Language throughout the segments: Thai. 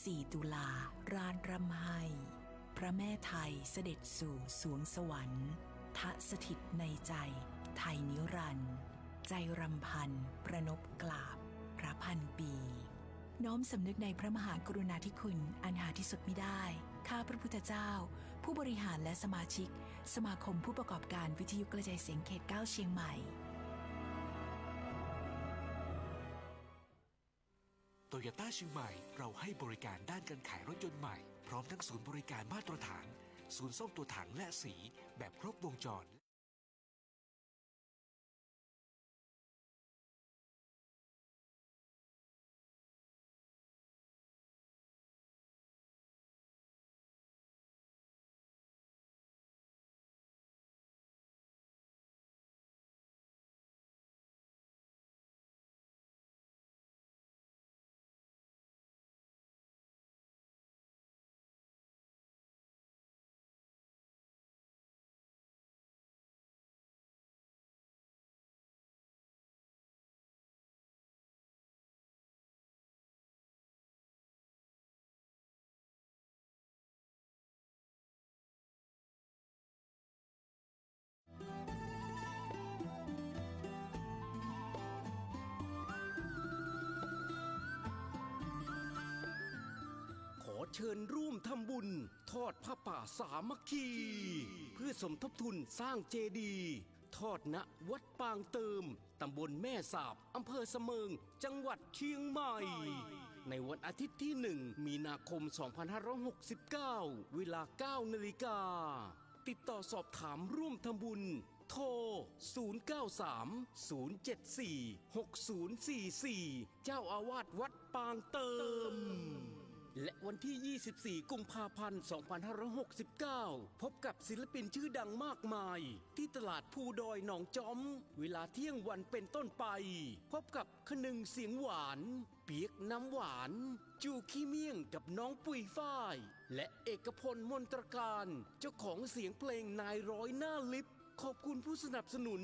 14 ตุลารานรำไห้พระแม่ไทยเสด็จสู่สวงสวรรค์ทะสถิตในใจ ไทยนิรันด์ใจรำพัน ประนบกราบ พระพันปี น้อมสำนึกในพระมหากรุณาธิคุณอันหาที่สุดไมิได้ ข้าพระพุทธเจ้า ผู้บริหารและสมาชิก สมาคมผู้ประกอบการวิทยุกระจายเสียงเขต 9 เชียงใหม่ โตโยต้าเชียงใหม่เราให้บริการด้านการขายรถยนต์ใหม่ พร้อมทั้งศูนย์บริการมาตรฐาน ศูนย์ซ่อมตัวถังและสีแบบครบวงจร เชิญร่วมทำบุญ ทอดผ้าป่าสามัคคี เพื่อสมทบทุนสร้างเจดีย์ทอดณวัดปางเติม ตำบลแม่สาบ อำเภอเสมิง จังหวัดเชียงใหม่ ในวันอาทิตย์ที่หนึ่งมีนาคม 2569 เวลา 9 นาฬิกา ติดต่อสอบถามร่วมทำบุญ โทร 093 074 6044 เจ้าอาวาสวัดปางเติม และวันที่ 24 กุมภาพันธ์ 2569 พบกับศิลปินชื่อดังมากมาย ที่ตลาดภูดอยหนองจอม เวลาเที่ยงวันเป็นต้นไป พบกับขนึงเสียงหวาน เปียกน้ำหวาน จูขี้เมี่ยงกับน้องปุยฝ้าย และเอกพลมนตรการ เจ้าของเสียงเพลงนายร้อยหน้าลิฟขอบคุณผู้สนับสนุน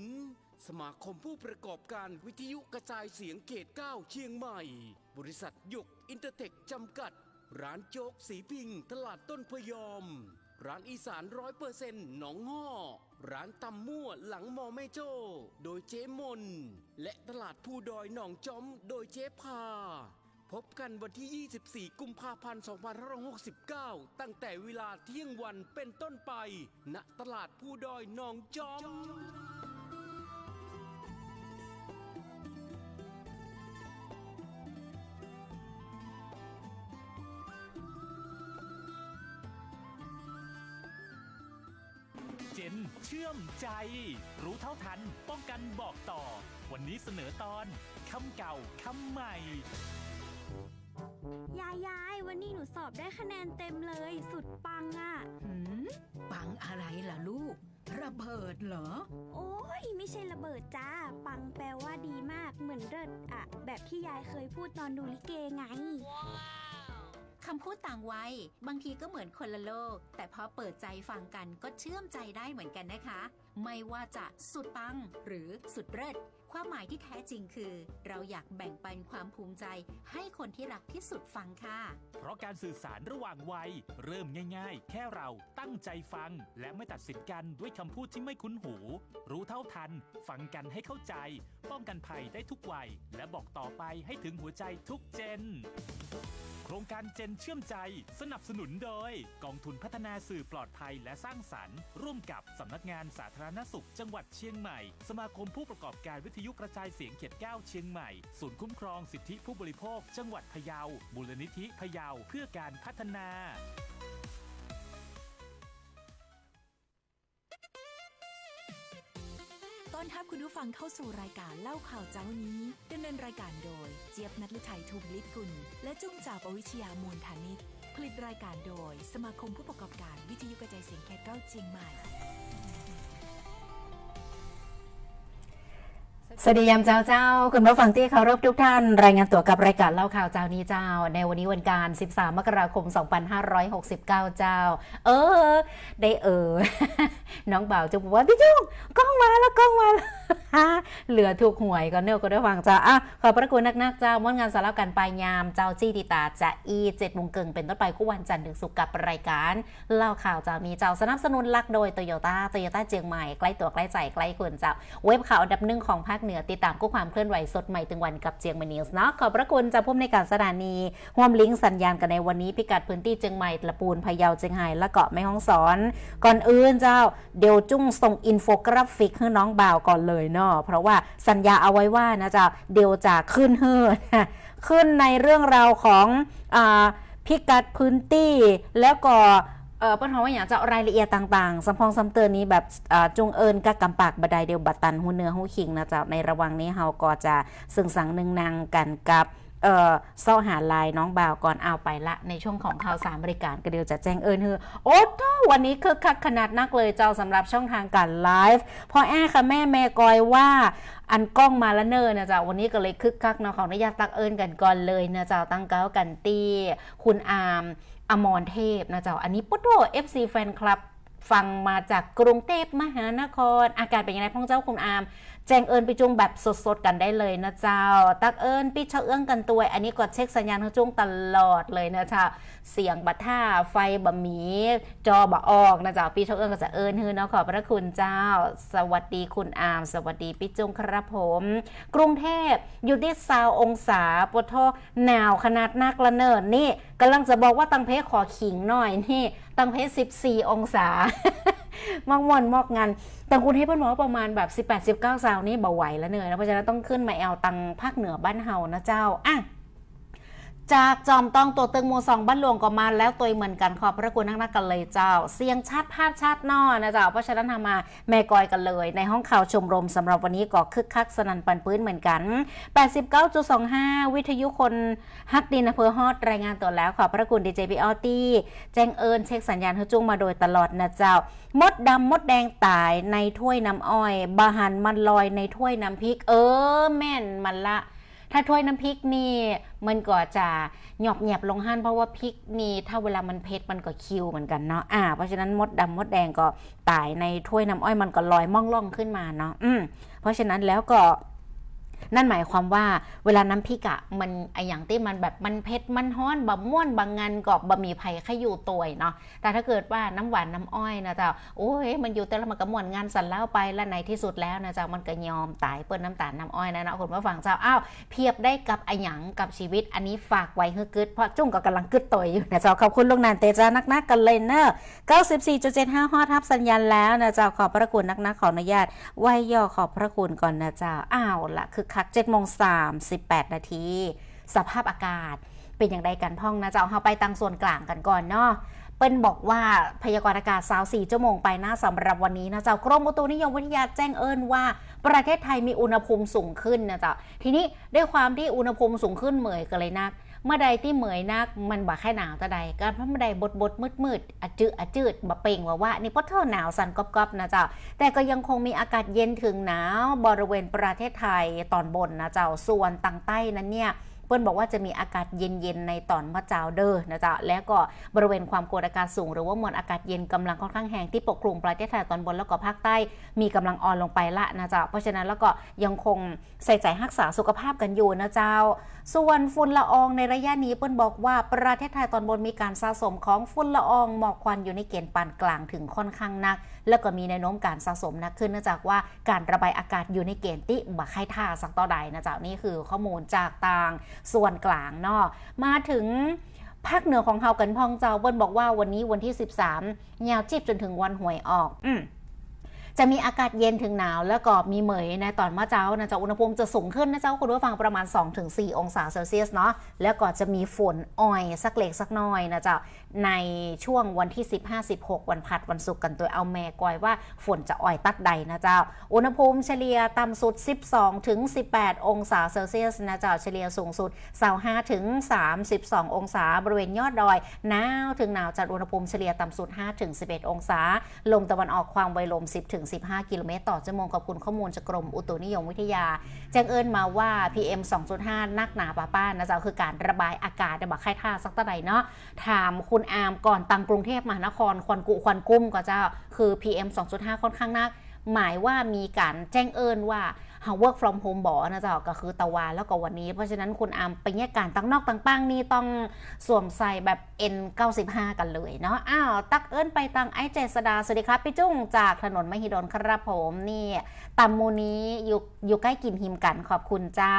สมาคมผู้ประกอบการวิทยุกระจายเสียงเขต 9 เชียงใหม่ บริษัทหยกอินเตอร์เทคจำกัด ร้านโจ๊กสีพิง ตลาดต้นพยอม ร้านอีสานร้อยเปอร์เซ็นต์หนองห่อร้านตำมั่วหลังมอแม่โจ้ โดยเจ๊มน และตลาดผู้ดอยหนองจอม โดยเจ๊พา พบกันวันที่ 24 กุมภาพันธ์ 2569 ตั้งแต่เวลาเที่ยงวันเป็นต้นไป ณ ตลาดผู้ดอยหนองจอม ชื่อมใจ รู้เท่าทัน ป้องกันบอกต่อ วันนี้เสนอตอนคำเก่าคำใหม่ ยายยายวันนี้หนูสอบได้คะแนนเต็มเลย สุดปังอะ่ะ หืมปังอะไรล่ะลูก ระเบิดเหรอ โอ้ยไม่ใช่ระเบิดจ้า ปังแปลว่าดีมากเหมือนเลิศอะแบบที่ยายเคยพูดตอนดูลิเกไง คำพูดต่างวัย บางทีก็เหมือนคนละโลก แต่พอเปิดใจฟังกันก็เชื่อมใจได้เหมือนกันนะคะ ไม่ว่าจะสุดปังหรือสุดเลิศความหมายที่แท้จริงคือ เราอยากแบ่งปันความภูมิใจ ให้คนที่รักที่สุดฟังค่ะ เพราะการสื่อสารระหว่างวัย เริ่มง่าย ๆ แค่เราตั้งใจฟัง และไม่ตัดสินกันด้วยคำพูดที่ไม่คุ้นหู รู้เท่าทัน ฟังกันให้เข้าใจ ป้องกันภัยได้ทุกวัย และบอกต่อไปให้ถึงหัวใจทุกเจน รงการเจนเชื่อมใจ สนับสนุนโดย กองทุนพัฒนาสื่อปลอดภัยและสร้างสรรค์ ร่วมกับสำนักงานสาธารณสุข จังหวัดเชียงใหม่ สมาคมผู้ประกอบการวิทยุกระจายเสียงเขตเก้าเชียงใหม่ ศูนย์คุ้มครองสิทธิผู้บริโภค จังหวัดพะเยา มูลนิธิพะเยาเพื่อการพัฒนา ต้อนรับคุณผู้ฟังเข้าสู่รายการเล่าข่าวเจ้านี้ดำเนินรายการโดย เจี๊ยบนัทลุชัยทุมลิศกุล และจุ้งจ่าปวิชยามูลธานิตผลิตรายการโดย สมาคมผู้ประกอบการวิทยุกระจายเสียงแคทเก้าเชียงใหม่ สวัสดียามเจ้าเจ้า คุณผู้ฟังที่เคารพทุกท่าน รายงานตัวกับรายการเล่าข่าวเจ้านี้เจ้า ในวันนี้วันการ 13 มกราคม 2569 เจ้า เออ ได้เออ น้องบ่าวจะบอกว่าพี่จุ้งกล้องมาแล้วกล้องมาแล้วเหลือถูกหวยก็เนอก็ได้ฟังเจ้าอะขอบพระคุณนักๆเจ้ามดงานสาระกันปลายยามเจ้าจี้ติตาจะอีเจ็ดโมงเกิงเป็นต้นไปกู้วันจันทร์ถึงศุกร์กับรายการเล่าข่าวเจ้ามีเจ้าสนับสนุนหลักโดยโตโยต้าโตโยต้าเจียงใหม่ใกล้ตัวใกล้ใจใกล้คนเจ้าเว็บข่าวอันดับหนึ่งของภาคเหนือ ติดตามกู้ความเคลื่อนไหวสดใหม่ถึงวันกับเจียงใหม่นิวส์เนาะขอบพระคุณจ้าผู้อำนการสถานีร่วมลิงก์สัญญาณกันในวันนี้พิกัดพื้นที่เจียงใหม่ละปูนพะเยาเจียงไฮ้และเกาะแม่ฮ่องสอน ก่อนอื่นเจ้าเดี๋ยวจุ้งส่งอินโฟกราฟิกให้น้องบ่าวก่อนเลยเนาะเพราะว่าสัญญาเอาไว้ว่านะเจ้าเดี๋ยวจะขึ้นเฮ้อขึ้นในเรื่องราวของอพิกัดพื้นที่แล้วก็ เออปัญหาว่าอย่างจะรายละเอียดต่างๆสัมพองสัมเตือนนี้แบบอ่าจงเอิญกะกำปากบดไดเดียวบัดตันหูเนื้อหูขิงนะเจ้าในระหว่างนี้เฮาก็จะสึงสังหนึ่งนางกันกับเออเศร้าหาลายน้องบ่าวก่อนเอาไปละ ในช่วงของข่าวสารบริการก็เดียวจะแจ้งเอิญคือโอ้เจ้วันนี้คือคักขนาดนักเลยเจ้าสำหรับช่องทางการไลฟ์พอแอ้ค่ะแม่แม่กอยว่าอันกล้องมาแล้วเนอร์นะจ๊ะวันนี้ก็เลยคึกคักเนาะขออนุญาตตักเอิญกันก่อนเลยนะจ๊ะตั้งเก้ากันตีคุณอาม อมรเทพนะจ๊ะอันนี้ปุ๊ดโต FC แฟนคลับ ฟังมาจากกรุงเทพมหานคร อากาศเป็นยังไงพ่องเจ้าคุณอาม แจงเอิญไปจุงแบบสดๆกันได้เลยนะเจ้า ตักเอิญปิดเชาเอื้องกันตัว อันนี้กดเช็คสัญญาณเขาจุงตลอดเลยนะเจ้า เสียงบัดท่าไฟบะหมีจอบะออกนะเจ้าปีเชาเอื้องก็จะเอิญฮือเนาะขอบพระคุณเจ้า สวัสดีคุณอาม สวัสดีปิจุงครับผม กรุงเทพอยู่ที่ซาวองศาปวดท้อหนาวขนาดนักละเนิดนี่กำลังจะบอกว่าตังเพขอขิงหน่อยนี่ ตังเพ14 องศา มอกมอนมอกงานแต่คุณให้เพิ่นบอกว่าประมาณแบบ 18 19ซาวนี่เบาไหวแล้วเหนยนะเพราะฉะนั้นต้องขึ้นมาแอลตังภาคเหนือบ้านเฮานะเจ้าอะ จากจอมต้องตัวตึงโมซองบ้านหลวงก็มาแล้วตัวเหมือนกันขอบพระคุณนักนักกันเลยเจ้า เสียงชัดภาพชัดนอนะเจ้าเพราะฉะนั้นทำมาแม่กอยกันเลย ในห้องข่าวชมรมสำหรับวันนี้ก็คึกคักสนันปันปื้นเหมือนกัน 89.25 วิทยุคนฮักดินอำเภอฮอดรายงานตัวแล้วขอบพระคุณดีเจพี่ออตี้แจ้งเอิญเช็คสัญญาณเฮจุ้งมาโดยตลอดนะเจ้ามดดำมดแดงตายในถ้วยน้ำอ้อยบาหันมันลอยในถ้วยน้ำพริก เออแม่นมันละ ถ้าถ้วยน้ำพริกนี่มันก็จะหยอบแหยบลงหันเพราะว่าพริกนี่ถ้าเวลามันเผ็ดมันก็คิวเหมือนกันเนาะอ่าเพราะฉะนั้นมดดำมดแดงก็ตายในถ้วยน้ำอ้อยมันก็ลอยม่องล่องขึ้นมาเนาะอืมเพราะฉะนั้นแล้วก็ นั่นหมายความว่าเวลาน้ำพริกอะมันไออย่างที่มันแบบมันเผ็ดมันฮ้อนบะม่วนบางงานก็บบะหมี่ไผ่ขยู่ตัวเนาะแต่ถ้าเกิดว่าน้ำหวานน้ำอ้อยนะเจ้าโอ้ยมันอยู่แต่ละมันก็ม่วนงานสันเล่าไปแล้วในที่สุดแล้วนะเจ้ามันก็ยอมตายเปิ้นน้ำตาลน้ำอ้อยนะเนาะคุณผู้ฟังเจ้าอ้าวเพียบได้กับไอหยังกับชีวิต อันนี้ฝากไว้ให้กึดเพราะจุ้งก็กำลังกึดตัวอยู่นะเจ้าขอบคุณลงนานเตจานักนักกันเลยเนอะ94.75ฮอทับสัญญาณแล้วนะเจ้าขอบพระคุณนักนักขออนุญาตไหวย่อขอบพระคุณก่อนนะเจ้าอ้าวละคือคัก7โมง38นาทีสภาพอากาศเป็นอย่างไรกันพ่องนะเจ้าเฮาไปตังส่วนกลางกันก่อนเนาะเปิ้นบอกว่าพยากรณ์อากาศ24ชั่วโมงไปนะสำหรับวันนี้นะเจ้ากรมอุตุนิยมวิทยาแจ้งเอิญว่า ประเทศไทยมีอุณหภูมิสูงขึ้นนะเจ้าทีนี้ด้วยความที่อุณหภูมิสูงขึ้นเหมยกันเลยนัก เมื่อใดที่เหมยนักมันบ่แค่หนาวแต่ใดการเมื่อใดบดบดมืดมืดอจืดอะจืดบ่เป่งว่าว่านี่เพราะเธอหนาวสั่นกรอบๆนะเจ้า แต่ก็ยังคงมีอากาศเย็นถึงหนาวบริเวณประเทศไทยตอนบนนะเจ้าส่วนต่างใต้นั้นเนี่ย เปิ้ลบอกว่าจะมีอากาศเย็นๆในตอนมะเจ้าเด้อนะจ๊ะแล้วก็บริเวณความกดอากาศสูง หรือว่ามวลอากาศเย็นกำลังค่อนข้างแห้งที่ปกคลุมประเทศไทยตอนบนแล้วก็ภาคใต้มีกำลังอ่อนลงไปละนะจ๊ะเพราะฉะนั้นแล้วก็ยังคงใส่ใจรักษาสุขภาพกันอยู่นะเจ้า ส่วนฝุ่นละอองในระยะนี้เปิ้ลบอกว่าประเทศไทยตอนบนมีการสะสมของฝุ่นละอองหมอกควันอยู่ในเกณฑ์ปานกลางถึงค่อนข้างหนัก แล้วก็มีแนวโน้มการสะสมนักขึ้นเนื่องจากว่าการระบายอากาศอยู่ในเกณฑ์ที่บักให้ท่าสักต่อใดนะจ๊ะนี่คือข้อมูลจากต่างส่วนกลางเนาะมาถึงภาคเหนือของเฮากันพองเจ้าเบิ้ลบอกว่าวันนี้วันที่ 13ยาวจีบจนถึงวันหวยออก อืม จะมีอากาศเย็นถึงหนาว แล้วก็มีเหมยในตอนเมื่อเช้านะเจ้าอุณหภูมิจะสูงขึ้นนะเจ้าคุณผู้ฟังประมาณ 2-4 องศาเซลเซียสเนาะแล้วก็จะมีฝนอ่อยสักเล็กสักน้อยนะเจ้าในช่วงวันที่ 15-16 วันพัดวันศุกร์กันตัวเอาแม่กอยว่าฝนจะอ่อยตัดใดนะเจ้า อุณหภูมิเฉลี่ยต่ำสุด 12ถึง18 องศาเซลเซียสนะเจ้าเฉลี่ยสูงสุด25ถึง32 องศาบริเวณยอดดอยหนาวถึงหนาวจัดอุณหภูมิเฉลี่ยต่ำสุด5ถึง11 องศา ลมตะวันออกความไวลม 10ถึง15 กิโลเมตร ต่อชั่วโมงขอบคุณข้อมูลจากกรมอุตุนิยมวิทยา แจ้งเอิญมาว่า PM 2.5 นักหนาป้าป้านนะจ๊ะคือการระบายอากาศแบบักไข่ท่าสักตะไหนเนาะถามคุณอามก่อนตังกรุงเทพมหานครควันกุควันกุ้มก็เจ้าคือ PM 2.5 ค่อนข้างนัก หมายว่ามีการแจ้งเอิญว่า เฮา work from home บอนะเจ้าก็คือตะวันแล้วก็วันนี้ เพราะฉะนั้นคุณอามไปแยกการตั้งนอกตั้งปังนี่ต้องสวมใส่แบบ N95 กันเลยเนาะอ้าวตักเอิญไปตังไอเจษดาสวัสดีครับพี่จุ้งจากถนนมหิดลครับผมนี่ตำมูนี้อยู่อยู่ใกล้กินหิมกันขอบคุณเจ้า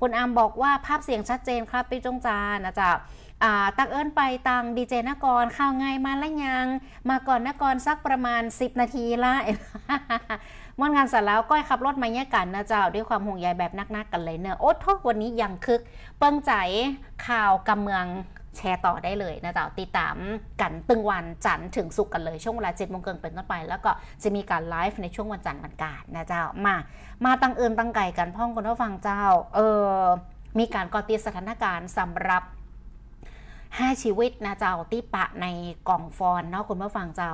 คุณอามบอกว่าภาพเสียงชัดเจนครับพี่จุ้งจานะเจ้าอ่าตักเอิญไปตังดีเจนกรข่าวไงมาแล้วยัง มาก่อนนกรสักประมาณ 10 นาทีละ ม่วนงานเสร็จแล้วก้อยขับรถมาแยกกันนะเจ้าด้วยความห่วงใยแบบนักๆกันเลยเนอะโอ้โทวันนี้ยังคึก เปิงใจข่าวกำเมืองแชร์ต่อได้เลยนะเจ้าติดตามกันตึงวันจันทร์ถึงศุกร์กันเลยช่วงเวลา7จ็ดโมงเกินเป็นต้นไป แล้วก็จะมีการไลฟ์ในช่วงวันจันทร์วันกาดนะเจ้ามา มาตั้งเอินตั้งไก่กันพ่องคนผู้ฟังเจ้าเออมีการก่อติดสถานการณ์สำหรับ5ชีวิตนะเจ้าที่ปะในกล่องฟอนเนาะคุณผู้ฟังเจ้า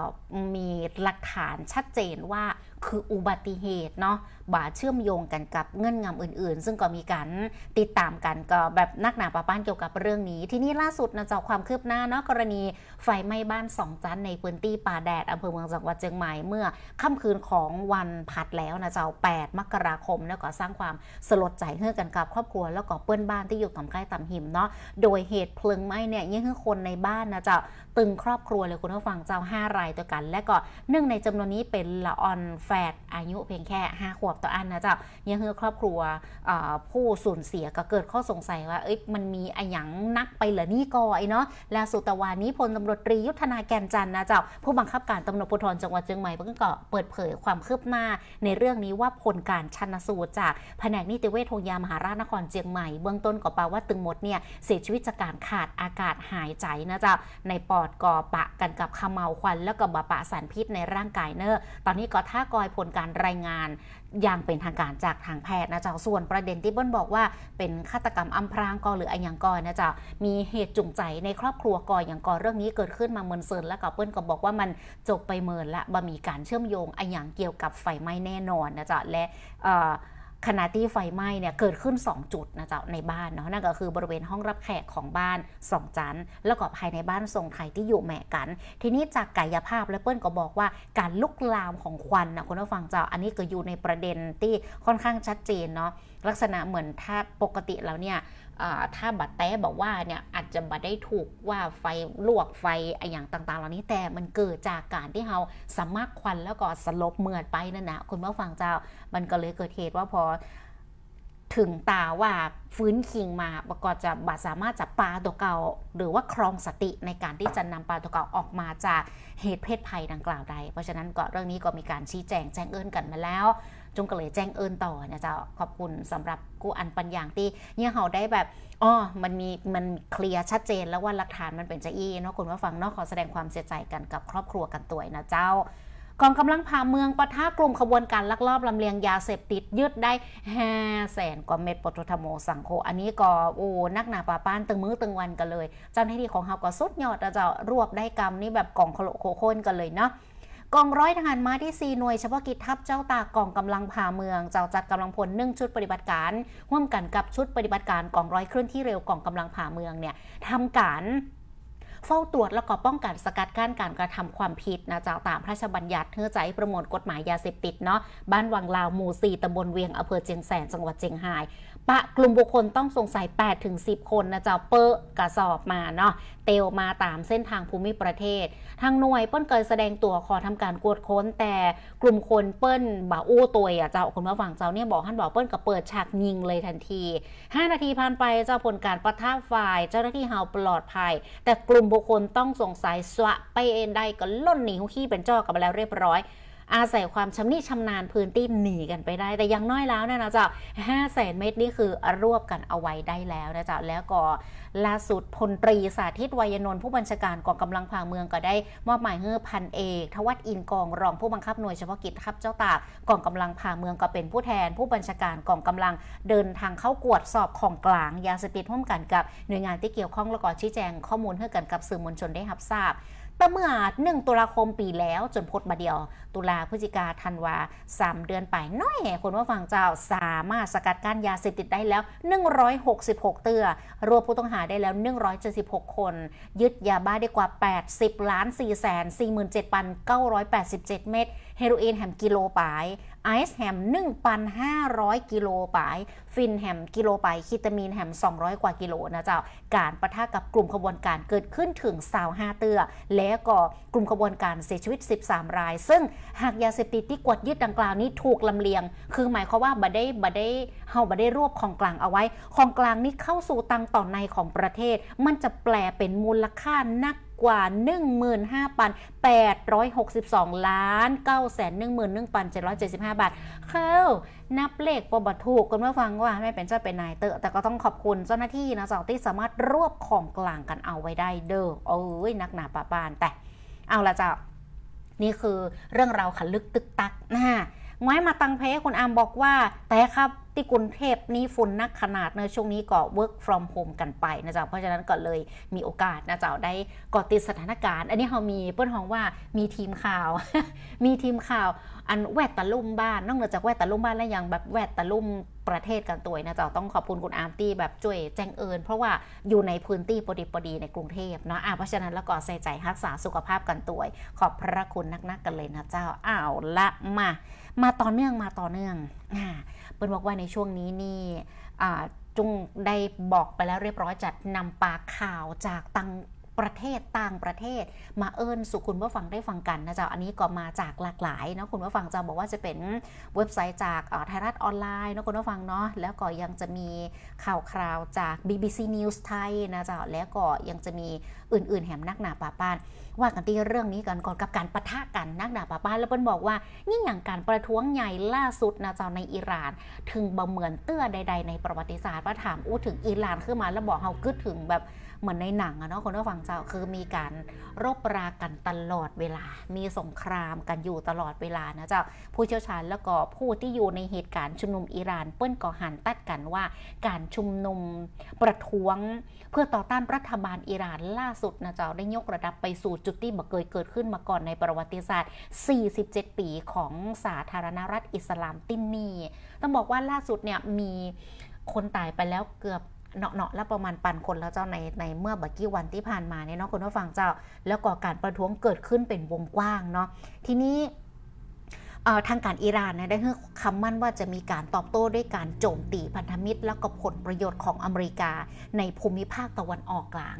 มีหลักฐานชัดเจนว่า คืออุบัติเหตุเนาะบาเชื่อมโยงกันกับเงื่อนงำอื่นๆ ซึ่งก็มีการติดตามกันก็แบบนักหนาปะป้านเกี่ยวกับเรื่องนี้ ที่นี่ล่าสุดนะเจ้าความคืบหน้าเนาะกรณีไฟไหม้บ้านสองจันในพื้นที่ป่าแดดอำเภอเมืองจังหวัดเชียงใหม่เมื่อค่ำคืนของวันผัดแล้วนะเจ้า8มกราคมแล้วก็สร้างความสลดใจให้กันกับครอบครัว แล้วก็เพื่อนบ้านที่อยู่ต่ำใกล้ต่ำหิมเนาะโดยเหตุเพลิงไหม้เนี่ยยิ่งให้คนในบ้านนะเจ้าตึงครอบครัวเลยคุณผู้ฟังเจ้า5รายตัวกัน และก็หนึ่งในจำนวนนี้เป็นละออนฝดอายุเพียงแค่ 5 ขวบต่ออันนะเจ้ายังให้ครอบครัวผู้สูญเสียก็เกิดข้อสงสัยว่าเอ้ยมันมีอะหยังนักไปเหรอนี่ก่อเนาะและสุตะวันนี้พลตำรวจตรียุทธนาแกนจันนะเจ้าผู้บังคับการตำรวจภูธรจังหวัดเชียงใหม่เพิ่งก็เปิดเผยความคืบหน้า ในเรื่องนี้ว่าผลการชันสูตรจากแผนกนิติเวชโรงพยาบาลมหาราชนครเชียงใหม่เบื้องต้นก็แปลว่าตึงหมดเนี่ยเสียชีวิตจากการขาดอากาศหายใจนะเจ้าในปอดก่อปะกันกับขมเมาควันแล้วก็บาปะสารพิษในร่างกายเนอตอนนี้ก็ท่ากอยผลการรายงานอย่างเป็นทางการจากทางแพทย์นะเจ้าส่วนประเด็นที่เบิ้ลบอกว่าเป็นฆาตกรรมอำพรางกอหรืออะไรอย่างกอนะเจ้ามีเหตุจูงใจในครอบครัวกออย่างกอเรื่องนี้เกิดขึ้นมาเมินเซินแล้วก็เปิ้ลก็บอกว่ามันจบไปเมินละบ่มีการเชื่อมโยงอะไรอย่างเกี่ยวกับไฟไหม้แน่นอนนะเจ้าและ ขณะที่ไฟไหม้เนี่ยเกิดขึ้น 2 จุดนะเจ้าในบ้านเนาะนั่นก็คือบริเวณห้องรับแขกของบ้าน2จันแล้วก็ภายในบ้านทรงไทยที่อยู่แหมกัน ทีนี้จากกายภาพและเปิ้ลก็บอกว่าการลุกลามของควันนะคุณผู้ฟังเจ้าอันนี้ก็อยู่ในประเด็นที่ค่อนข้างชัดเจนเนาะ ลักษณะเหมือนถ้าปกติแล้วเนี่ยถ้าบัดแต้บอกว่าเนี่ยอาจจะบัดได้ถูกว่าไฟลวกไฟอะอย่างต่างๆ เหล่านี้แต่มันเกิดจากการที่เราสามักควันแล้วก็สลบเมือดไปนั่นนะคุณผู้ฟังเจ้ามันก็เลยเกิดเหตุว่าพอถึงตาว่าฟื้นคิงมาประกอบจะบาสามารถจับปลาตัวเก่า หรือว่าครองสติในการที่จะนำปลาตัวเก่าออกมาจากเหตุเพศภัยดังกล่าวใด เพราะฉะนั้นก็เรื่องนี้ก็มีการชี้แจงแจ้งเอิญกันมาแล้ว จงก็เลยแจ้งเอิญต่อนะเจ้าขอบคุณสำหรับกูอันปัญญางที่เนี่ยเขาได้แบบอ๋อมันมีมันเคลียร์ชัดเจนแล้วว่าหลักฐานมันเป็นจะอี้เนาะคุณผู้ฟังเนาะขอแสดงความเสียใจกันกับครอบครัวกันตัวนะเจ้ากองกำลังผ่าเมืองปะทะกลุ่มขบวนการลักลอบลำเลียงยาเสพติดยึดได้5แสนกว่าเม็ดปทุทโมสังโฆอันนี้ก็โอ้นักหนาป่าป้านตึงมือตึงวันกันเลย เจ้าหน้าที่ของเฮาก็สุดยอดนะเจะรวบได้กรรมนี่แบบกล่องโคโลโคโคนกันเลยเนาะ กองร้อยทหารม้าที่ 4 หน่วยเฉพาะกิจทัพเจ้าตากกองกำลังผ่าเมือง เจ้าจัดกำลังพลหนึ่งชุดปฏิบัติการร่วมกันกับชุดปฏิบัติการกองร้อยเคลื่อนที่เร็วกองกำลังผ่าเมืองเนี่ยทำการเฝ้าตรวจแล้วก็ป้องกันสกัดกั้นการกระทำความผิดนะจากตามพระราชบัญญัติเพื่อใจประมวลกฎหมายยาเสพติดเนาะบ้านวังลาวหมู่ 4ตำบลเวียงอำเภอเจียงแสนจังหวัดเจียงไฮ้ ปะกลุ่มบุคคลต้องสงสัย8ถึง10 คนนะเจ้าเปอะกระสอบมาเนาะเตลมาตามเส้นทางภูมิประเทศ ทางหน่วยเปิ้ลเคยแสดงตัวขอทำการกวดค้น แต่กลุ่มคนเปิ้ลบ่าอู้ตัวอะเจ้าคนมาฝั่งเจ้าเนี่ยบอกท่านบอกเปิ้ลก็เปิดฉากยิงเลยทันที 5 นาทีผ่านไปเจ้าผลการประท่าฝ่าย เจ้าหน้าที่เฮาปลอดภัย แต่กลุ่มบุคคลต้องสงสัยสวะไปเองได้ก็ล่นหนีหุขี้เป็นจ้อกันไปแล้วเรียบร้อย อาศัยความชำนิชำนาญพื้นที่หนีกันไปได้ แต่ยังน้อยแล้วเนี่ยนะจ้าห้าแสนเมตรนี่คือรวบกันเอาไว้ได้แล้วนะจ้าแล้วก็ล่าสุดพลตรีสาธิตวัยนนท์ผู้บัญชาการกองกำลังผ่าเมืองก็ได้มอบหมายให้พันเอกทวัตอินกองรองผู้บังคับหน่วยเฉพาะกิจทัพเจ้าตากกองกำลังผ่าเมืองก็เป็นผู้แทน ผู้บัญชาการกองกำลังเดินทางเข้ากวดสอบของกลางยาเสพติดร่วมกันกับหน่วยงานที่เกี่ยวข้องแล้วก็ชี้แจงข้อมูลให้กันกับสื่อมวลชนได้รับทราบ แต่เมื่อหนึ่งตุลาคมปีแล้วจนพดมาเดียว ตุลาพฤศจิกาธันวาสามเดือนไปน้อยแห่คนว่าฝั่งเจ้าสามารถสกัดกั้นยาเสพติดได้แล้ว 166 เตือรวมผู้ต้องหาได้แล้ว 176 คน ยึดยาบ้าได้กว่า 80ล้าน4แสน47,987 เม็ดเฮโรอีนแฮมกิโลปาย ไอซ์แฮม 1,500 กิโลปาย ฟินแฮม กิโลปายคิตามีนแฮม 200 กว่ากิโลนะเจ้า การประทะกับกลุ่มขบวนการเกิดขึ้นถึง25เตือ และก็กลุ่มขบวนการเสียชีวิต 13 ราย ซึ่งหากยาเสพติดที่กวดยึดดังกล่าวนี้ถูกลำเลียง คือหมายความว่าบ่ได้บ่ได้เฮาบ่ได้รวบของกลางเอาไว้ ของกลางนี้เข้าสู่ตังต่อในของประเทศ มันจะแปลเป็นมูลค่านัก กว่า 15,862 ล้าน 911,775 บาท เข้า นับเลขปบถูกกันเมื่อฟังว่าไม่เป็นเจ้าเป็นนายเตอะ แต่ก็ต้องขอบคุณเจ้าหน้าที่นะเจ้าที่สามารถรวบของกลางกันเอาไว้ได้เด้อโอ้ยนักหนาปะปานแต่ เอาละเจ้า นี่คือเรื่องราวขันลึกตึกตักนะง้อยมาตังเพคุณอามบอกว่า แต่ครับ ที่กรุงเทพนี้ฝุ่นนักขนาดเนอะช่วงนี้ก็ work from home กันไปนะจ๊ะเพราะฉะนั้นก็เลยมีโอกาสนะจ๊ะได้กาะติดสถานการณ์ อันนี้เรามีเปิ้ลห้องว่ามีทีมข่าว มีทีมข่าว อันแวดตะลุ่มบ้านนอกเหนือจากแวดตะลุ่มบ้านแล้วยังแบบแวดตะลุ่มประเทศกันตัวนะจ๊ะต้องขอบคุณคุณอาร์มตี้แบบช่วยแจ้งเอิญเพราะว่าอยู่ในพื้นที่ปดีปดีในกรุงเทพเนาะอะเพราะฉะนั้นแล้วก็ใส่ใจรักษาสุขภาพกันตัวขอบพระคุณนักๆกันเลยนะเจ้าอ้าวละมา มาต่อเนื่องมาต่อเนื่องอ่าเปิ้ลบอกว่าในช่วงนี้นี่จุงได้บอกไปแล้วเรียบร้อยจัดนำปากข่าวจากตังประเทศต่างประเทศ มาเอิญสู่คุณผู้ฟังได้ฟังกันนะจ๊ะอันนี้ก็มาจากหลากหลายเนาะคุณผู้ฟังจะบอกว่าจะเป็นเว็บไซต์จากไทยรัฐออนไลน์เนาะคุณผู้ฟังเนาะแล้วก็ยังจะมีข่าวคราวจาก BBC News ไทยนะจ๊ะแล้วก็ยังจะมีอื่น ๆ แหมนักหนาป่าป้าน ว่ากันที่เรื่องนี้กันก่อนกับการประทะกันนักดาบป้านแล้วเปิ้ลบอกว่านี่อย่างการประท้วงใหญ่ล่าสุดนะเจ้าในอิหร่าน ถึงบ่เหมือนเตื้อใด ๆ ในประวัติศาสตร์ว่าถามอู้ถึงอิหร่านขึ้นมาแล้วบอกเฮากึดถึงแบบเหมือนในหนังอะเนาะคนผู้ฟังเจ้าคือมีการรบรากันตลอดเวลา มีสงครามกันอยู่ตลอดเวลานะเจ้าผู้เชี่ยวชาญแล้วก็ผู้ที่อยู่ในเหตุการณ์ชุมนุมอิหร่าน เปิ้ลก็หันตัดกันว่า การชุมนุมประท้วง เพื่อต่อต้านรัฐบาลอิหร่านล่าสุดนะเจ้าได้ยกระดับไปสู่จุดที่บ่เคยเกิดขึ้นมาก่อนในประวัติศาสตร์ 47 ปีของสาธารณรัฐอิสลามตินนีต้องบอกว่าล่าสุดเนี่ยมีคนตายไปแล้วเกือบเนาะๆแล้วประมาณปันคนแล้วเจ้าในในเมื่อบักกี้วันที่ผ่านมาเนี่ยเนาะคุณผู้ฟังเจ้า แล้วก็การประท้วงเกิดขึ้นเป็นวงกว้างเนาะทีนี้ทางการอิหร่านได้ให้คำมั่นว่าจะมีการตอบโต้ด้วยการโจมตีพันธมิตร แล้วก็ผลประโยชน์ของอเมริกาในภูมิภาคตะวันออกกลาง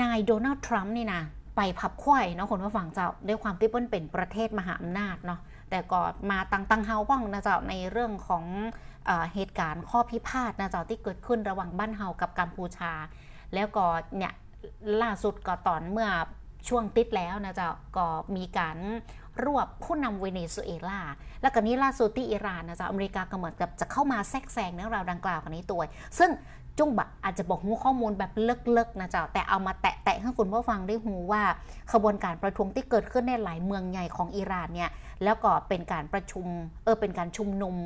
นายโดนัลด์ทรัมป์นี่นะไปพับควยเนาะคนว่าฝั่งเจ้าด้วยความที่เปิ้ลเป็นประเทศมหาอำนาจเนาะแต่ก็มาตังตังเฮาบ้องนะเจ้าในเรื่องของเอเหตุการณ์ข้อพิพาทนะเจ้าที่เกิดขึ้นระหว่างบ้านเฮากับกัมพูชา แล้วก็เนี่ยล่าสุดก็ตอนเมื่อช่วงติดแล้วนะเจ้าก็มีการรวบผู้นำเวเนซุเอลา แล้วก็นี้ล่าสุดที่อิหร่านนะจ้าอเมริกาก็เหมือนกับจะเข้ามาแทรกแซงเรื่องราวดังกล่าวกันนี้ตัว ซึ่ง จุ้งแบบอาจจะบอกหูข้อมูลแบบเลิกๆนะเจ้าแต่เอามาแตะๆให้คุณผู้ฟังได้หูว่าขบวนการประท้วงที่เกิดขึ้นในหลายเมืองใหญ่ของอิหร่านเนี่ยแล้วก็เป็นการประชุมเออเป็นการชุมนุม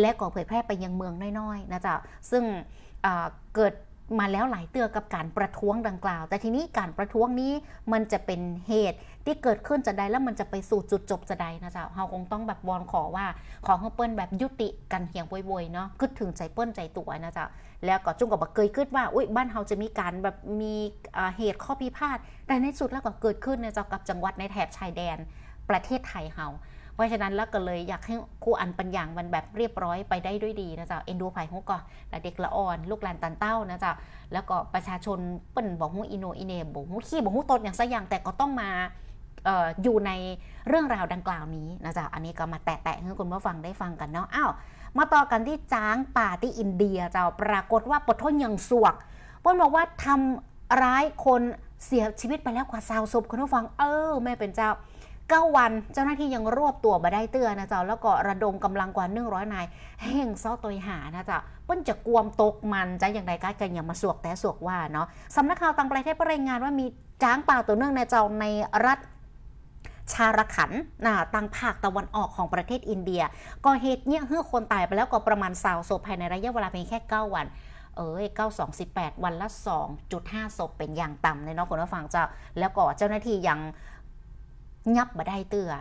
และก็เผยแพร่ไปยังเมืองน้อยๆนะเจ้าซึ่งเกิด มาแล้วหลายเตือกับการประท้วงดังกล่าว แต่ทีนี้การประท้วงนี้มันจะเป็นเหตุที่เกิดขึ้นจะใดแล้วมันจะไปสู่จุดจบจะใดนะเจ้าเราคงต้องแบบวอนขอว่าขอให้เปิ้ลแบบยุติกันเหียงบวยๆเนาะคิดถึงใจเปิ้ลใจตัวนะเจ้าแล้วก็จุงกับบอกเคยคิดว่าอุ้ยบ้านเฮาจะมีการแบบมีเหตุข้อพิพาทแต่ในสุดแล้วก็เกิดขึ้นนเจ้ากับจังหวัดในแถบชายแดนประเทศไทยเฮา เพราะฉะนั้นแล้วก็เลยอยากให้ครูอันปัญญางมันแบบเรียบร้อยไปได้ด้วยดีนะจ๊ะเอ็นดูไผ่ฮุกก็และเด็กละอ่อน ลูกหลานตันเต้านะจ๊ะแล้วก็ประชาชนเปิ้นบอกฮู้อินโนอินเนบอกฮู้ขี้บอกฮู้ตนอย่างสักอย่างแต่ก็ต้องมาอยู่ในเรื่องราวดังกล่าวนี้นะจ๊ะ อันนี้ก็มาแตะๆให้คุณผู้ฟังได้ฟังกันเนาะ อ้าว มาต่อกันที่จ้างป่าที่อินเดียเจ้า ปรากฏว่าปดทนยังสวกเปิ้ลบอกว่าทำร้ายคนเสียชีวิตไปแล้วกว่าสาวศพคุณผู้ฟัง เออแม่เป็นเจ้า เก้าวัน เจ้าหน้าที่ยังรวบตัวมาได้เตือนนะเจ้าแล้วก็ระดมกำลังกว่า 100 นายแห่งซ้อตัวหานะเจ้าเปิ้ลจะกวมตกมันจะอย่างไรก็กันอย่างมาสวกแต่สวกว่าเนาะสำนักข่าวต่างประเทศรายงานว่ามีจ้างป่าตัวเนื่องในเจ้าในรัฐชารขันนะตังภาคตะวันออกของประเทศอินเดียก็เหตุเนี่ยเฮือคนตายไปแล้วก็ประมาณสาวศพภายในระยะเวลาเพียงแค่ 9 วัน เอ้ย9 2 18 วันละ 2.5 ศพเป็นอย่างต่ำเลยเนาะคุณผู้ฟังเจ้า แล้วก็เจ้าหน้าที่ยัง ยับมาได้เตือ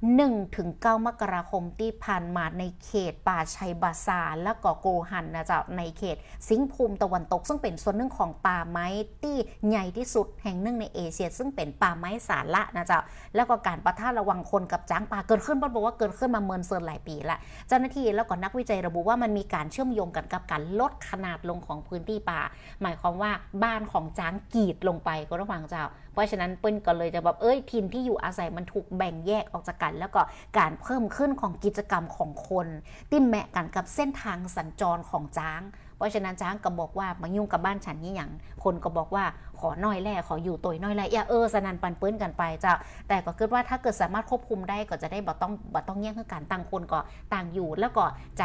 1ถึง9มกราคมที่ผ่านมาในเขตป่าชัยบาซาและก็โกหันนะจ้าในเขตสิงห์ภูมิตะวันตก ซึ่งเป็นส่วนหนึ่งของป่าไม้ที่ใหญ่ที่สุดแห่งหนึ่งในเอเชีย ซึ่งเป็นป่าไม้สาระนะจ้าแล้วก็การประทะระวังคนกับจ้างป่าเกิดขึ้นบอกว่าเกิดขึ้นมาเมินเซินหลายปีละเจ้าหน้าที่แล้วก็นักวิจัยระบุว่ามันมีการเชื่อมโยงกันกับการลดขนาดลงของพื้นที่ป่า หมายความว่าบ้านของจ้างกีดลงไปก็ระว่างเจ้า เพราะฉะนั้นเปิ้นก็เลยจะแบบเอ้ยถิ่นที่อยู่อาศัยมันถูกแบ่งแยกออกจากกัน แล้วก็การเพิ่มขึ้นของกิจกรรมของคน ที่แมะกันกับเส้นทางสัญจรของจ้าง เพราะฉะนั้นจ้างก็บอกว่ามายุ่งกับบ้านฉันนี่อย่างคนก็บอกว่าขอน้อยแล่ขออยู่ตัวน้อยแล่อย่าเออสนันปันเปิ้นกันไปจ้าแต่ก็คิดว่าถ้าเกิดสามารถควบคุมได้ก็จะได้บ่ต้องบ่ต้องแย่งการต่างคนก็ต่างอยู่ แล้วก็ใจ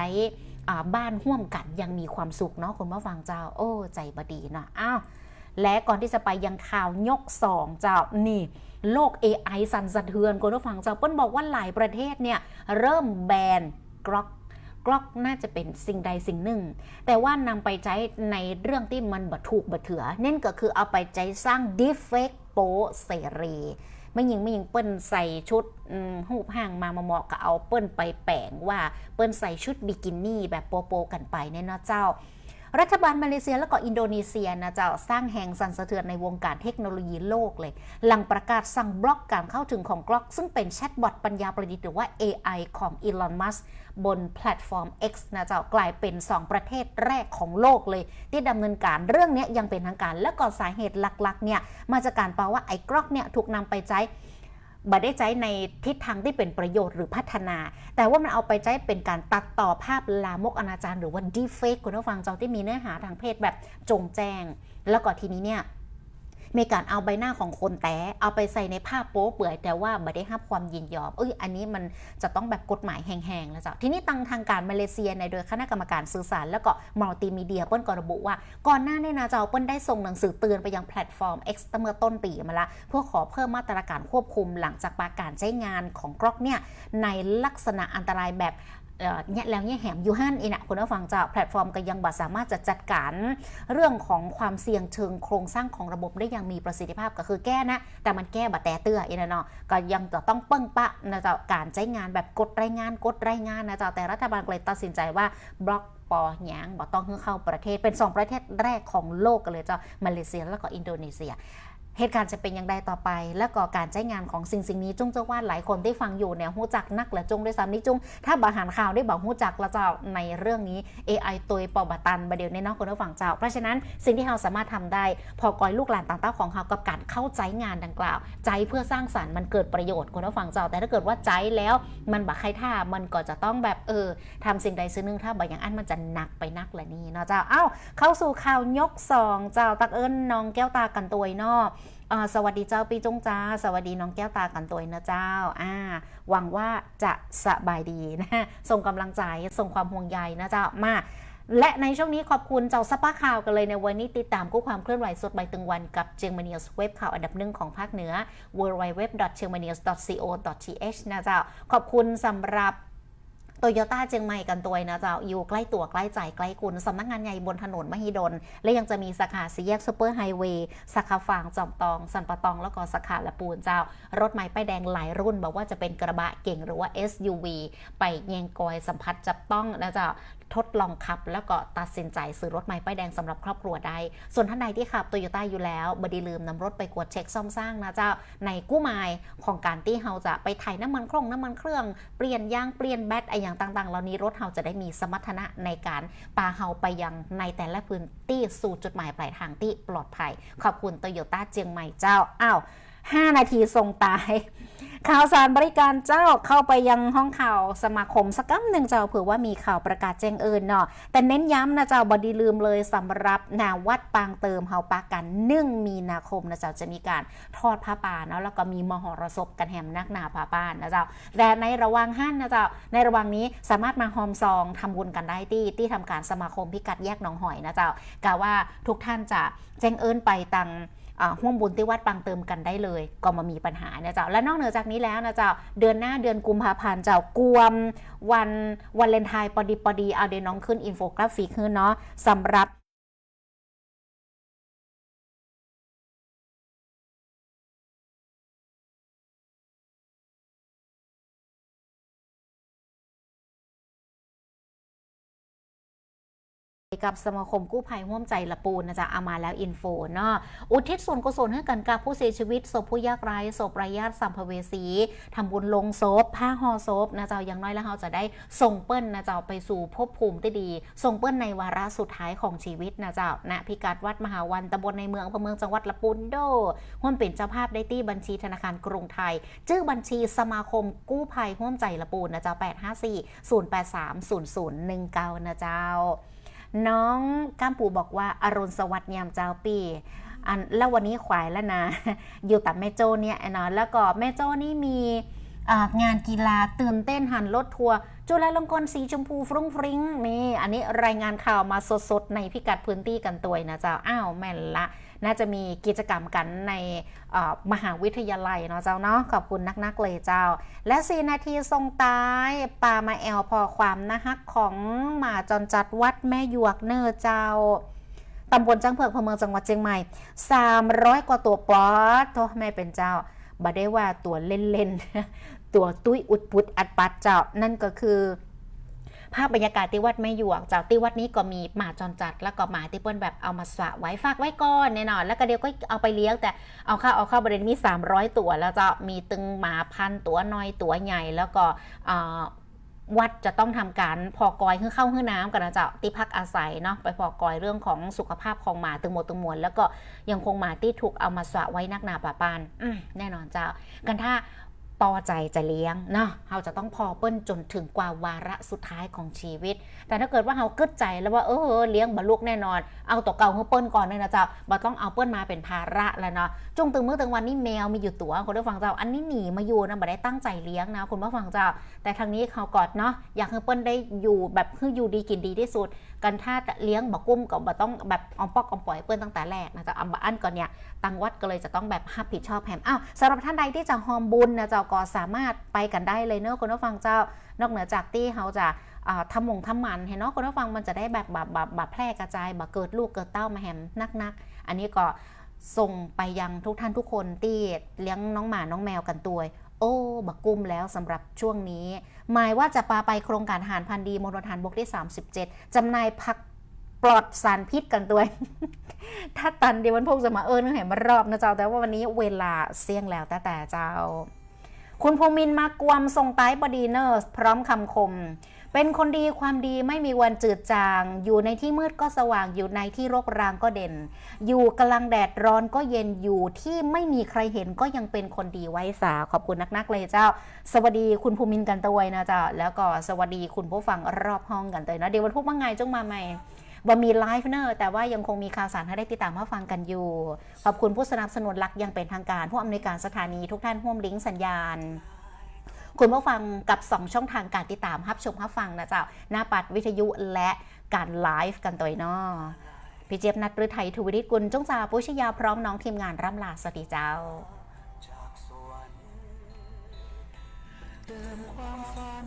บ้านห่วมกันยังมีความสุขเนาะคนมาฟังเจ้า โอ้ใจบดีเนาะอ้าว และก่อนที่จะไปยังข่าวยกสองเจ้านี่โลก AI สั่นสะเทือนคนผู้ฟังเจ้าเปิ้ลบอกว่าหลายประเทศเนี่ยเริ่มแบนกรอกกรอกน่าจะเป็นสิ่งใดสิ่งหนึ่ง แต่ว่านำไปใช้ในเรื่องที่มันบัถูกบัเถือนั่นก็คือเอาไปใช้สร้าง deepfake โปเสรีไม่ยิงไม่ยิงเปิ้นใส่ชุดหูปห่างมามาเหมาะก็เอาเปิ้นไปแปลงว่าเปิ้นใส่ชุดบิกินี่แบบโปโปกันไปเนี่ยเนาะเจ้า รัฐบาลมาเลเซียและก็อินโดนีเซียนะเจ้าสร้างแห่งสั่นสะเทือนในวงการเทคโนโลยีโลกเลย หลังประกาศสั่งบล็อกการเข้าถึงของกล็อก ซึ่งเป็นแชทบอทปัญญาประดิษฐ์หรือว่า AI ของอีลอนมัสบนแพลตฟอร์ม X นะเจ้ากลายเป็น 2 ประเทศแรกของโลกเลย ที่ดำเนินการเรื่องนี้ยังเป็นทางการ และก็สาเหตุหลักๆเนี่ยมาจากการเปล่าว่าไอ้กล็อกเนี่ยถูกนำไปใช้ บ่ได้ใช้ในทิศทางที่เป็นประโยชน์หรือพัฒนา แต่ว่ามันเอาไปใช้เป็นการตัดต่อภาพลามกอนาจารหรือว่าดีเฟกคุณผู้ฟังเจ้าที่มีเนื้อหาทางเพศแบบจงแจ้ง แล้วก็ทีนี้เนี่ย มีการเอาใบหน้าของคนแต่เอาไปใส่ในภาพโป๊เปื่อยแต่ว่าไม่ได้รับความยินยอมเอ้ยอันนี้มันจะต้องแบบกฎหมายแหงๆแล้วจ้ะทีนี้ตังทางการมาเลเซียในโดยคณะกรรมการสื่อสาร แล้วก็มัลติมีเดียเปิ้ลก็ระบุว่า ก่อนหน้านี้นะเจ้าเปิ้ลได้ส่งหนังสือเตือนไปยังแพลตฟอร์ม X เมื่อต้นปีมาละเพื่อขอเพิ่มมาตรการควบคุมหลังจากประกาศใช้งานของกรอกเนี่ยในลักษณะอันตรายแบบ เนี่ยแล้วเนี่ยแหมยูฮันอีนะคุณผู้ฟังจ้าแพลตฟอร์มก็ยังบ่สามารถจะจัดการเรื่องของความเสี่ยงเชิงโครงสร้างของระบบได้อย่างมีประสิทธิภาพก็คือแก้นะ แต่มันแก้บะแต่เตื้ออีนะเนาะก็ยังจะต้องเปิ้งปะนะจ้าการใช้งานแบบกดรายงานกดรายงานนะจ้าแต่รัฐบาลก็เลยตัดสินใจว่าบล็อกปอหยางบ่ต้องเข้าประเทศเป็นสองประเทศแรกของโลกกันเลยเจ้ามาเลเซียแล้วก็อินโดนีเซีย เหตุการณ์จะเป็นอย่างไรต่อไป และก็การใช้งานของสิ่งสิ่งนี้จุ้งเจ้าว่าหลายคนได้ฟังอยู่เนี่ยหูจักนักและจงด้วยซ้ำนี่จุ้งถ้าบาหารข่าวได้บอกหูจักละเจ้าในเรื่องนี้ AI ตัวปอบตันบะเดี๋ยวในนอกคนผู้ฟังเจ้า เพราะฉะนั้นสิ่งที่เราสามารถทำได้ พอกอยลูกหลานต่างๆของเรากับการเข้าใจงานดังกล่าว ใจเพื่อสร้างสรรค์มันเกิดประโยชน์คนผู้ฟังเจ้า แต่ถ้าเกิดว่าใจแล้วมันบักใครท่ามันก็จะต้องแบบเออทำสิ่งใดสิ่งหนึ่งถ้าบางอย่างอันมันจะหนักไปนักแหละนี่เนาะเจ้าเอ้าเข้าสู่ข่าวยกสองเจ้าตักเอิญน้องแก้วตากันตัวยนอก สวัสดีเจ้าปีจงจ้า สวัสดีน้องแก้วตากันตัวนะเจ้าอ่าหวังว่าจะสบายดีนะส่งกำลังใจส่งความห่วงใยนะเจ้ามาและในช่วงนี้ขอบคุณเจ้าสปาข่าวกันเลยในวันนี้ติดตามกู้ความเคลื่อนไหวสดใบตึงวันกับเจียงมานีสเว็บข่าวอันดับหนึ่งของภาคเหนือ w w w c h e n g m a n e s c o t h นะเจ้าขอบคุณสำหรับ โตโยต้าเจียงใหม่กันตัวนะเจ้าอยู่ใกล้ตัวใกล้ใจใกล้กุลสำนักงานใหญ่บนถนนมหิดล และยังจะมีสาขาสีแยกซูเปอร์ไฮเวย์สาขาฝางจอมตอง สันปะตอง แล้วก็สาขาละปูนเจ้า รถใหม่ป้ายแดงหลายรุ่น บอกว่าจะเป็นกระบะเก่งหรือว่า SUV ไปแยงกอยสัมผัสจับต้องนะเจ้า ทดลองขับ แล้วก็ตัดสินใจซื้อรถใหม่ป้ายแดงสำหรับครอบครัวได้ ส่วนท่านใดที่ขับโตโยต้าอยู่แล้วบดีลืมนำรถไปกวดเช็คซ่อมสร้างนะเจ้าในกู้ไมล์ของการที่เราจะไปถ่ายน้ำมันเครื่องน้ำมันเครื่องเปลี่ยนยางเปลี่ยนแบตไออย่างต่างๆเหล่านี้รถเราจะได้มีสมรรถนะในการปาเฮาไปยังในแต่ละพื้นที่สู่จุดหมายปลายทางที่ปลอดภัย ขอบคุณโตโยต้าเจียงใหม่เจ้าอ้าว 5 นาทีทรงตาย ข่าวสารบริการเจ้าเข้าไปยังห้องข่าวสมาคมสักกัหนึ่งเจ้าเผื่อว่ามีข่าวประกาศแจ้งเอิญเนาะแต่เน้นย้ำนะเจ้าบดีลืมเลยสำหรับนาวัดปางเติมเฮาปากันหนึ่งมีนาคมนะเจ้าจะมีการทอดผ้าป่าเนาะแล้วก็มีมหรสพกันแหมนักหนาผ้าป่านนะเจ้าแต่ในระหว่างห้านนะเจ้าในระหว่างนี้สามารถมาหอมซองทำบุญกันได้ที่ที่ทำการสมาคมพิกัดแยกหนองหอยนะเจ้ากะว่าทุกท่านจะแจ้งเอิญไปตัง ห่วงบุญที่วัดปังเติมกันได้เลย ก็มามีปัญหานะเจ้าและนอกเหนือจากนี้แล้วนะเจ้าเดือนหน้าเดือนกุมภาพันธ์เจ้ากวมวันวันเลนไทน์พอดีพอดีเอาเดี๋ยวน้องขึ้นอินโฟกราฟิกขึ้นเนาะสำหรับ กับสมาคมกู้ภัยห่วมใจละปูนนะจ๊ะเอามาแล้วอินโฟเนาะอุทิศส่วนกุศลให้กันกับผู้เสียชีวิตศพผู้ยากไร้ศพไร้ญาติสัมภเวสีทำบุญลงศพผ้าห่อศพนะจ๊ะอย่างน้อยแล้วเราจะได้ส่งเปิ้ลนะจ๊ะไปสู่ภพภูมิที่ดี ส่งเปิ้ลในวาระสุดท้ายของชีวิตนะจ๊ะณพิกัดวัดมหาวันตำบลในเมืองอำเภอเมืองจังหวัดละปูนโดห่วมเป็นเจ้าภาพได้ที่บัญชีธนาคารกรุงไทย ชื่อบัญชีสมาคมกู้ภัยห่วมใจละปูนนะจ๊ะ854 083 0019นะเจ้า น้องก้ามปูบอกว่าอรุณสวัสดิ์ยามเจ้าปีอันแล้ววันนี้ขวายแล้วนะ อยู่แต่แม่โจ้เนี่ยเนาะแล้วก็แม่โจ้นี่มีงานกีฬาตื่นเต้นหันรถทัวร์จุฬาลงกรณ์สีชมพูฟรุ้งฟริ้งนี่อันนี้รายงานข่าวมาสดๆ ในพิกัดพื้นที่กันตัวนะเจ้า อ้าวแม่นละ น่าจะมีกิจกรรมกันในมหาวิทยาลัยเนาะเจ้าเนาะขอบคุณนักๆเลยเจ้า และ4นาทีทรงตายปามาแอลพอความนะฮักของหมาจรจัดวัดแม่หยวกเนอเจ้าตำบลจังเผือกอำเภอเมืองจังหวัดเชียงใหม่ 300 กว่าตัวป๊อดโทแม่เป็นเจ้าบ่ได้ว่าตัวเล่นๆ ตัวตุ้ยอุดปุดอัดปัดเจ้า นั่นก็คือ ภาพบรรยากาศที่วัดแม่หยวกเจ้าที่วัดนี้ก็มีหมาจรจัด แล้วก็หมาที่เปิ้นแบบเอามาสะไว้ฝากไว้ก่อนแน่นอน แล้วก็เดี๋ยวก็เอาไปเลี้ยงแต่เอาเข้าเอาเข้าบริเวณมี 300 ตัว แล้วจะมีตึงหมาพันตัวน้อยตัวใหญ่แล้วก็วัดจะต้องทำการพอกอยคือเข้าห้อน้ำกันนะเจ้าที่พักอาศัยเนาะไปพอกอยเรื่องของสุขภาพของหมาตึงหมดตึงมวลแล้วก็ยังคงหมาที่ถูกเอามาสะไว้นักหนาป่าปานแน่นอนเจ้า กันถ้า ปอใจจะเลี้ยงเนาะเราจะต้องพอเปิ้นจนถึงกว่าวาระสุดท้ายของชีวิต แต่ถ้าเกิดว่าเราเกึดใจแล้วว่าเออเลี้ยงบรรลุกแน่นอน เอาตัวเก่าให้เปิ้นก่อนเลยนะเจ้าบ่ต้องเอาเปิ้นมาเป็นภาระแล้วเนาะจงตึงเมื่อตึงวันนี้แมวมีอยู่ตัวคนได้ฟังเจ้า อันนี้หนีมาอยู่นะบ่ได้ตั้งใจเลี้ยงนะคุณผู้ฟังเจ้า แต่ทางนี้เขากอดเนาะอยากให้เปิ้นได้อยู่แบบคืออยู่ดีกินดีที่สุด กันถ้าเลี้ยงบ่กุ้มก็บ่ต้องแบบออมปอกออมปล่อยเปิ้นตั้งแต่แรกนะเจ้าอันบ่อันก่อนเนี่ยตังวัดก็เลยจะต้องแบบรับผิดชอบแฮมอ้าวสำหรับท่านใดที่จะฮอมบุญนะเจ้าก็สามารถไปกันได้เลยเนอะคุณผู้ฟังเจ้านอกเหนือจากที่เขาจะทำหมงทำหมันเห็นเนาะคุณผู้ฟังมันจะได้แบบแบบแบบแบบแพร่กระจายแบบเกิดลูกเกิดเต้ามาแฮมนักๆ อันนี้ก็ส่งไปยังทุกท่านทุกคนที่เลี้ยงน้องหมาน้องแมวกันตัวโอ้บักกุ้มแล้วสำหรับช่วงนี้ หมายว่าจะปาไปโครงการอาหารพันธุ์ดีมณฑลทารบกที่ 37จำหน่ายผักปลอดสารพิษกันตัว ถ้าตันเดี๋ยววันพวกจะมาเอิญเห็นมารอบนะเจ้า แต่ว่าวันนี้เวลาเสี่ยงแล้วแต่แต่เจ้า คุณภูมินมากวมทรงไต้บดีเนอร์ พร้อมคำคม เป็นคนดีความดีไม่มีวันจืดจาง อยู่ในที่มืดก็สว่างอยู่ในที่รกรางก็เด่น อยู่กำลังแดดร้อนก็เย็นอยู่ที่ไม่มีใครเห็นก็ยังเป็นคนดีไว้สาขอบคุณนักๆเลยเจ้า สวัสดีคุณภูมินกันตวยนะเจ้าแล้วก็สวัสดีคุณผู้ฟังรอบห้องกันเลยนะเดี๋ยววันพุธว่าไงจงมาใหม่ บ่มีไลฟ์เนอะแต่ว่ายังคงมีข่าวสารให้ได้ติดตามรับฟังกันอยู่ ขอบคุณผู้สนับสนุนหลักอยังเป็นทางการ ผู้อำนวยการสถานีทุกท่านร่วมลิงก์สัญญาณคุณผู้ฟังกับ 2 ช่องทางการติดตามรับชมรับฟังนะเจ้า หน้าปัดวิทยุและการไลฟ์กันตัวเนอพี่เจี๊ยบนัดฤทัยทวิริตกุลจงจาปุชยาพร้อมน้องทีมงานร่ำลาสวัสดีเจ้าเติมความฝัน